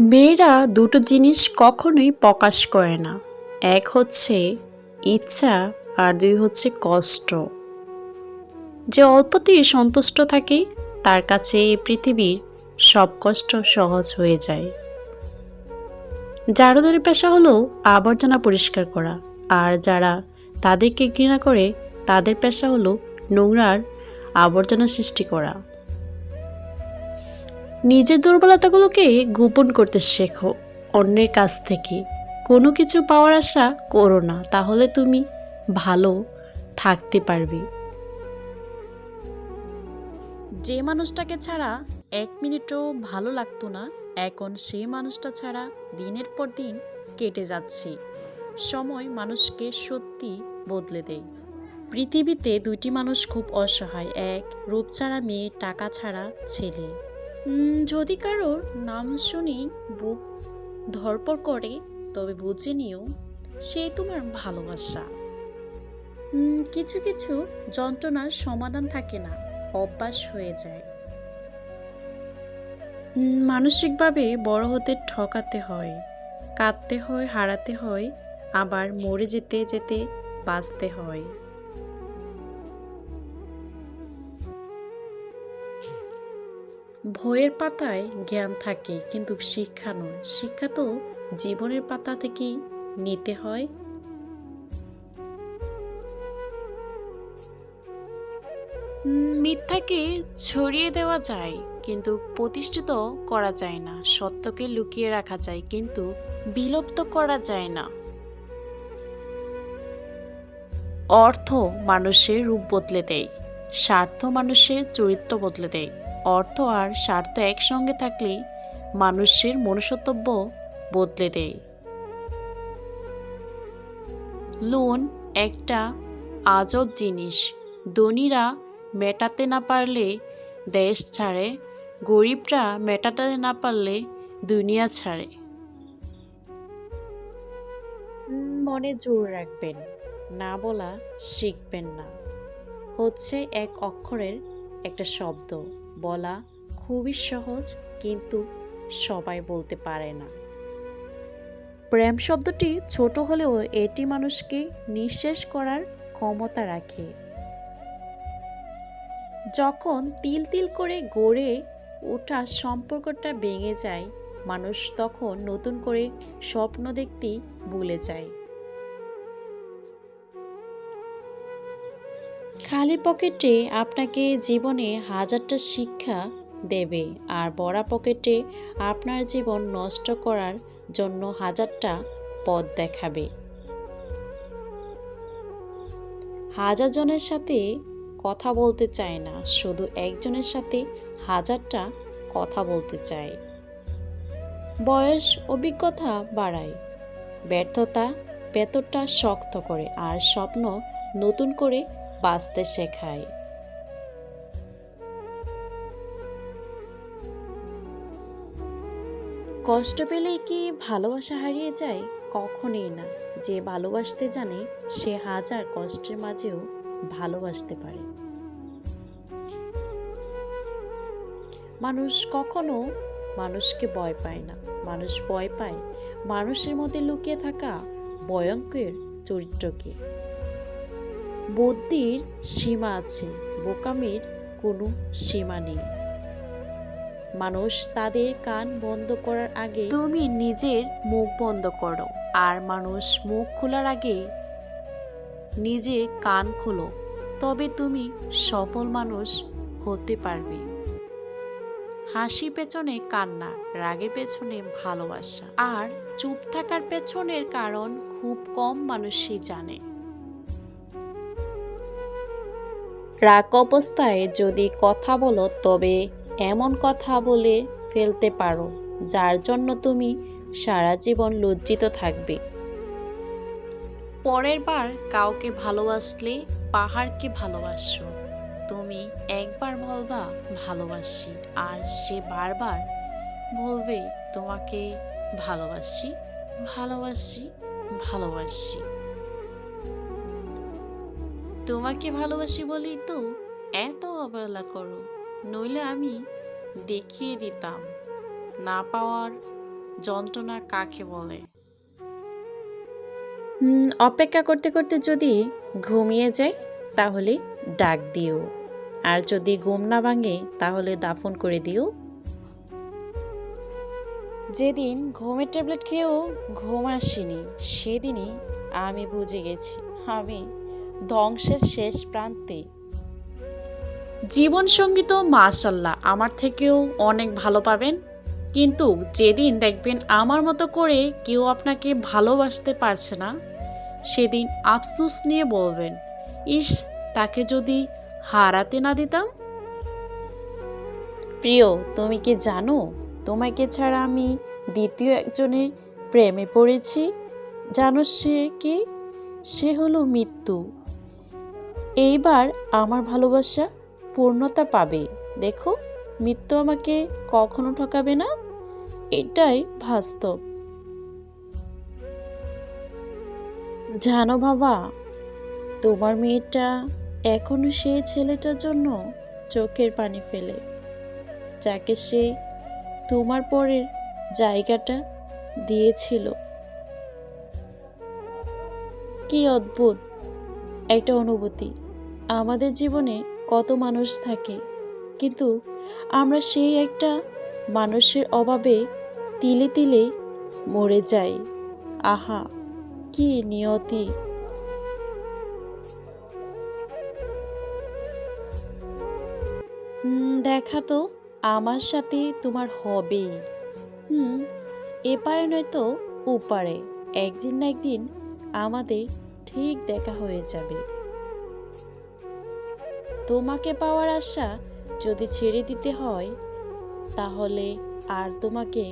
মেয়েরা দুটো জিনিস কখনোই প্রকাশ করে না। এক হচ্ছে ইচ্ছা আর দুই হচ্ছে কষ্ট। যে অল্পতেই সন্তুষ্ট থাকে, তার কাছে এই পৃথিবীর সব কষ্ট সহজ হয়ে যায়। জারুদারি পেশা হলো আবর্জনা পরিষ্কার করা, আর যারা তাদেরকে ঘৃণা করে, তাদের পেশা হলো নোংরার আবর্জনা সৃষ্টি করা। নিজের দুর্বলতাগুলোকে গোপন করতে শেখো, অন্যের কাছ থেকে। কোনো কিছু পাওয়ার আশা করো না, তাহলে তুমি ভালো থাকতে পারবে। যে মানুষটাকে ছাড়া এক মিনিটও ভালো লাগতো না, এখন সেই মানুষটা ছাড়া দিনের পর দিন কেটে যাচ্ছে। সময় মানুষকে সত্যি বদলে দেয়। পৃথিবীতে দুইটি মানুষ খুব অসহায়, এক রূপ ছাড়া মেয়ে, টাকা ছাড়া ছেলে। যদি কারোর নাম শুনি বুক ধরপড় করে, তবে বুঝে নিও সেই তোমার ভালোবাসা। কিছু কিছু যন্ত্রণার সমাধান থাকে না, অভ্যাস হয়ে যায়। মানসিকভাবে বড় হতে ঠকাতে হয়, কাঁদতে হয়, হারাতে হয়, আবার মরে যেতে যেতে বাঁচতে হয়। বইয়ের পাতায় জ্ঞান থাকে, কিন্তু শিক্ষা নয়। শিক্ষা তো জীবনের পাতা থেকেই নিতে হয়। মিথ্যাকে ছড়িয়ে দেওয়া যায়, কিন্তু প্রতিষ্ঠিত করা যায় না। সত্যকে লুকিয়ে রাখা যায়, কিন্তু বিলুপ্ত করা যায় না। অর্থ মানুষের রূপ বদলে দেয়। স্বার্থ মানুষের চরিত্র বদলে দেয়। অর্থ আর স্বার্থ একসঙ্গে থাকলে মানুষের মনুষ্যত্ব বদলে দেয়। লোন একটা আজব জিনিস। ধনীরা মেটাতে না পারলে দেশ ছাড়ে, গরিবরা মেটাতে না পারলে দুনিয়া ছাড়ে। মনে জোর রাখবেন, না বলা শিখবেন না। হচ্ছে এক অক্ষরের একটা শব্দ। বলা খুবই সহজ, কিন্তু সবাই বলতে পারে না। প্রেম শব্দটি ছোট হলেও এটি মানুষকে নিঃশেষ করার ক্ষমতা রাখে। যখন তিল তিল করে গড়ে ওঠা সম্পর্কটা ভেঙে যায়, মানুষ তখন নতুন করে স্বপ্ন দেখতেই ভুলে যায়। খালি পকেটে আপনাকে জীবনে হাজারটা শিক্ষা দেবে, আর বড়া পকেটে আপনার জীবন নষ্ট করার জন্য হাজারটা পথ দেখাবে। হাজার জনের সাথে কথা বলতে চায় না, শুধু একজনের সাথে হাজারটা কথা বলতে চায়। বয়স অভিজ্ঞতা বাড়ায়, ব্যর্থতা ভেতরটা শক্ত করে, আর স্বপ্ন নতুন করে বাঁচতে শেখায়। কষ্ট পেলেই কি ভালোবাসা হারিয়ে যায়? কখনোই না। যে ভালোবাসতে জানে, সে হাজার কষ্টের মাঝেও ভালোবাসতে পারে। মানুষ কখনো মানুষকে ভয় পায় না। মানুষ ভয় পায় মানুষের মধ্যে লুকিয়ে থাকা ভয়ঙ্কর চরিত্রকে। বুদ্ধির সীমা আছে, বোকামির কোনো সীমা নেই। মানুষ তাদের কান বন্ধ করার আগে তুমি নিজের মুখ বন্ধ করো, আর মানুষ মুখ খোলার আগে নিজের কান খোলো, তবে তুমি সফল মানুষ হতে পারবে। হাসি পেছনে কান্না, রাগের পেছনে ভালোবাসা, আর চুপ থাকার পেছনের কারণ খুব কম মানুষই জানে। রাগ অবস্থায় যদি কথা বলো, তবে এমন কথা বলে ফেলতে পারো, যার জন্য তুমি সারা জীবন লজ্জিত থাকবে। পরের বার কাউকে ভালোবাসলে পাহাড়কে ভালোবাসো। তুমি একবার বলবা, ভালোবাসি। আর সে বারবার বলবে, তোমাকে ভালোবাসি ভালোবাসি ভালোবাসি। তোমাকে ভালোবাসি বলেই তো এত অবহেলা করো। নইলে আমি দেখিয়ে দিতাম, না পাওয়ার যন্ত্রণা কাকে বলে? অপেক্ষা করতে করতে যদি ঘুমিয়ে যাই, তাহলে ডাক দিও। আর যদি ঘুম না ভাঙে, তাহলে দাফন করে দিও। যেদিন ঘুমের ট্যাবলেট খেয়েও ঘুম আসেনি, সেদিনই আমি বুঝে গেছি, আমি ধ্বংসের শেষ প্রান্তে। জীবন সঙ্গী তো মাশাল্লাহ আমার থেকেও অনেক ভালো পাবেন। কিন্তু যেদিন দেখবেন আমার মতো করে কেউ আপনাকে ভালোবাসতে পারছে না সেদিন আফসোস নিয়ে বলবেন ইস তাকে যদি হারাতে না দিতাম? প্রিয় তুমি কি জানো? তোমাকে ছাড়া আমি দ্বিতীয় একজনের প্রেমে পড়েছি। জানো সে কি? সে হলো মৃত্যু। এইবার আমার ভালোবাসা পূর্ণতা পাবে। দেখো, মৃত্যু আমাকে কখনো ঠকাবে না। এটাই বাস্তব। জানো বাবা, তোমার মেয়েটা এখনও সেই ছেলেটার জন্য চোখের পানি ফেলে। যাকে সে তোমার পরের জায়গাটা দিয়েছিল। কি অদ্ভুত একটা অনুভূতি। আমাদের জীবনে কত মানুষ থাকে, কিন্তু আমরা সেই একটা মানুষের অভাবে তিলে তিলে মরে যাই। আহা, কি নিয়তি। দেখা তো আমার সাথে তোমার হবেই। হুম, এপারে নয়তো ওপারে। একদিন না একদিন আমাদের ঠিক দেখা হয়ে যাবে। তোমাকে পাওয়ার আশা যদি ছেড়ে দিতে হয় তাহলে আর তোমাকে